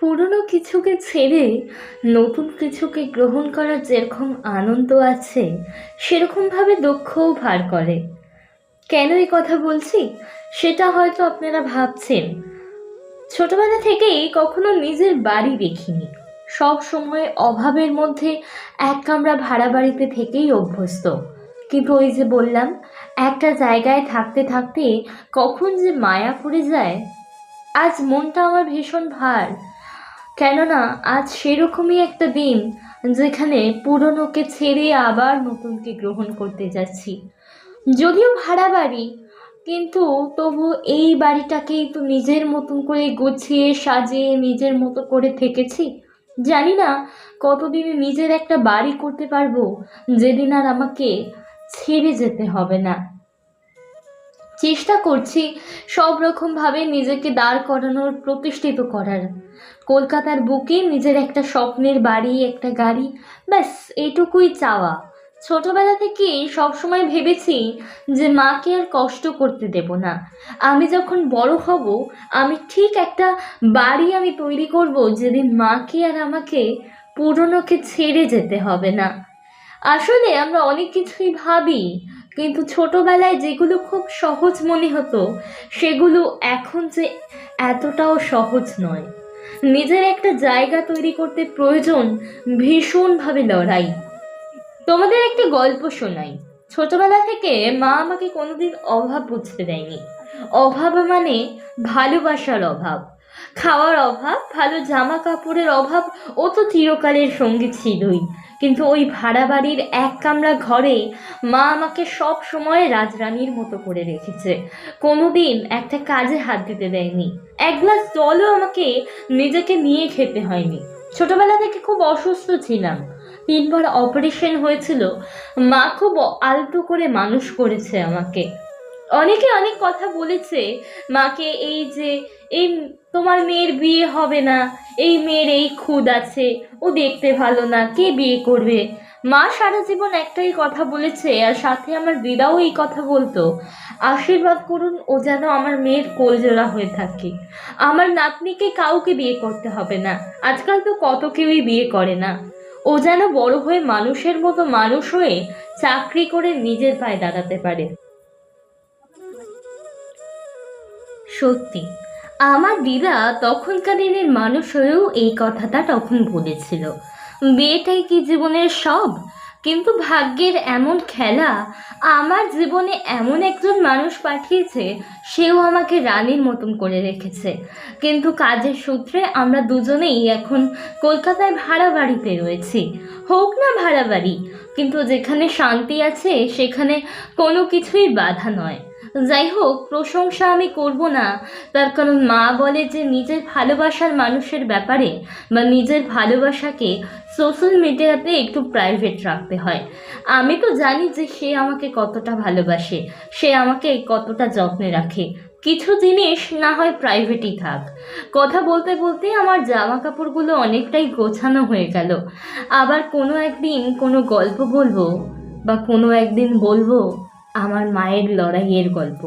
পুরনো কিছুকে ছেড়ে নতুন কিছুকে গ্রহণ করার যেরকম আনন্দ আছে, সেরকমভাবে দুঃখও ভার করে। কেন এই কথা বলছি? সেটা হয়তো আপনারা ভাবছেন। ছোটবেলা থেকেই কখনো নিজের বাড়ি দেখিনি। সব সময় অভাবের মধ্যে এক কামরা ভাড়া বাড়িতে থেকেই অভ্যস্ত। কিন্তু ওই যে বললাম, একটা জায়গায় থাকতে থাকতে কখন যে মায়া পড়ে যায়, আজ মনটা আমার ভীষণ ভার। কেননা আজ সেরকমই একটা দিন যেখানে পুরনোকে ছেড়ে আবার নতুনকে গ্রহণ করতে যাচ্ছি। যদিও ভাড়া বাড়ি, কিন্তু তবু এই বাড়িটাকেই তো নিজের মতন করে গুছিয়ে, সাজিয়ে, নিজের মতো করে থেকেছি। জানি না কতদিনে নিজের একটা বাড়ি করতে পারব, যেদিন আর আমাকে ছেড়ে যেতে হবে না। চেষ্টা করছি সব রকমভাবে নিজেকে দাঁড় করানোর, প্রতিষ্ঠিত করার। কলকাতার বুকে নিজের একটা স্বপ্নের বাড়ি, একটা গাড়ি, ব্যাস এটুকুই চাওয়া। ছোটবেলা থেকেই সবসময় ভেবেছি যে মাকে আর কষ্ট করতে দেব না। আমি যখন বড় হব, আমি ঠিক একটা বাড়ি আমি তৈরি করব যেদিন মাকে আর আমাকে পুরনোকে ছেড়ে যেতে হবে না। আসলে আমরা অনেক কিছুই ভাবি কিন্তু ছোটবেলায় যেগুলো খুব সহজ মনে হতো, সেগুলো এখন যে এতটাও সহজ নয়। নিজের একটা জায়গা তৈরি করতে প্রয়োজন ভীষণভাবে লড়াই। তোমাদের একটা গল্প শোনাই। ছোটবেলা থেকে মা আমাকে কোনোদিন অভাব বুঝতে দেয়নি। অভাব মানে ভালোবাসার অভাব। খাওয়ার অভাব, ভালো জামা কাপড়ের অভাব, ও তো চিরকালের সঙ্গী ছিলই। কিন্তু ওই ভাড়া বাড়ির এক কামরা ঘরে মা আমাকে সব সময় রাজরানীর মতো করে রেখেছে। কোনোদিন একটা কাজে হাত দিতে দেয়নি। এক গ্লাস জলও আমাকে নিজেকে নিয়ে খেতে হয়নি। ছোটবেলা থেকে খুব অসুস্থ ছিলাম। তিনবার অপারেশন হয়েছিল। মা খুব আলতো করে মানুষ করেছে আমাকে। অনেকে অনেক কথা বলেছে, মাকে এই যে, এই তোমার মেয়ের বিয়ে হবে না, এই মেয়ের এই খুদ আছে, ও দেখতে ভালো না, কে বিয়ে করবে? মা সারা জীবন একটাই কথা বলেছে, আর সাথে আমার দিদাও এই কথা বলতো, আশীর্বাদ করুন ও যেন আমার মেয়ের কোলজোড়া হয়ে থাকে। আমার নাতনিকে কাউকে বিয়ে করতে হবে না, আজকাল তো কত কেউই বিয়ে করে না। ও যেন বড় হয়ে মানুষের মতো মানুষ হয়ে চাকরি করে নিজের পায়ে দাঁড়াতে পারে। সত্যি। আমার দিদা তখনকার দিনের মানুষ হয়েও এই কথাটা তখন বলেছিল। বিয়েটাই কি জীবনের সব? কিন্তু ভাগ্যের এমন খেলা আমার জীবনে এমন একজন মানুষ পাঠিয়েছে, সেও আমাকে রানীর মতন করে রেখেছে। কিন্তু কাজের সূত্রে আমরা দুজনেই এখন কলকাতায় ভাড়া বাড়িতে রয়েছি। হোক না ভাড়া বাড়ি, কিন্তু যেখানে শান্তি আছে, সেখানে কোনো কিছুই বাধা নয়। যাই হোক প্রশংসা আমি করব না। তার কারণ মা বলে যে, নিজের ভালোবাসার মানুষের ব্যাপারে বা নিজের ভালোবাসাকে সোশ্যাল মিডিয়াতে একটু প্রাইভেট রাখতে হয়। আমি তো জানি যে, সে আমাকে কতটা ভালোবাসে, সে আমাকে কতটা যত্নে রাখে। কিছু জিনিস না হয় প্রাইভেটই থাক। কথা বলতে বলতে আমার জামা কাপড়গুলো অনেকটাই গোছানো হয়ে গেল। আবার কোনো একদিন কোনো গল্প বলব বা কোনো একদিন বলব আমার মায়ের লড়াইয়ের গল্প।